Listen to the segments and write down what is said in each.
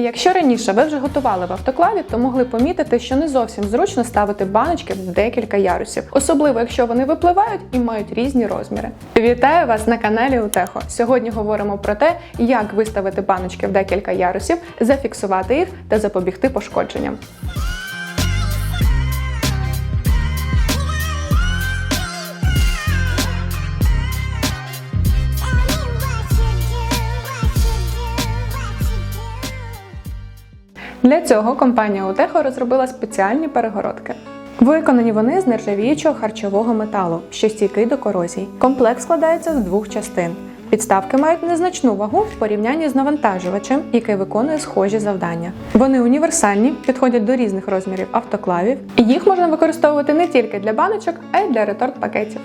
Якщо раніше ви вже готували в автоклаві, то могли помітити, що не зовсім зручно ставити баночки в декілька ярусів, особливо якщо вони випливають і мають різні розміри. Вітаю вас на каналі Утехо. Сьогодні говоримо про те, як виставити баночки в декілька ярусів, зафіксувати їх та запобігти пошкодженням. Для цього компанія Утехо розробила спеціальні перегородки. Виконані вони з нержавіючого харчового металу, що стійкий до корозій. Комплект складається з двох частин. Підставки мають незначну вагу в порівнянні з навантажувачем, який виконує схожі завдання. Вони універсальні, підходять до різних розмірів автоклавів, і їх можна використовувати не тільки для баночок, а й для реторт-пакетів.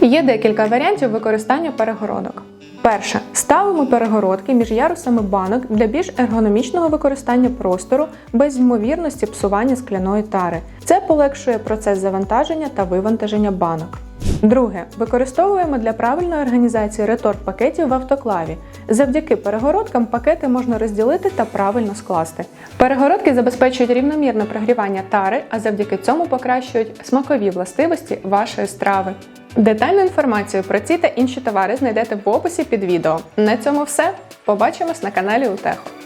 Є декілька варіантів використання перегородок. Перше, ставимо перегородки між ярусами банок для більш ергономічного використання простору без ймовірності псування скляної тари. Це полегшує процес завантаження та вивантаження банок. Друге, використовуємо для правильної організації реторт-пакетів в автоклаві. Завдяки перегородкам пакети можна розділити та правильно скласти. Перегородки забезпечують рівномірне прогрівання тари, а завдяки цьому покращують смакові властивості вашої страви. Детальну інформацію про ці та інші товари знайдете в описі під відео. На цьому все. Побачимось на каналі Утехо.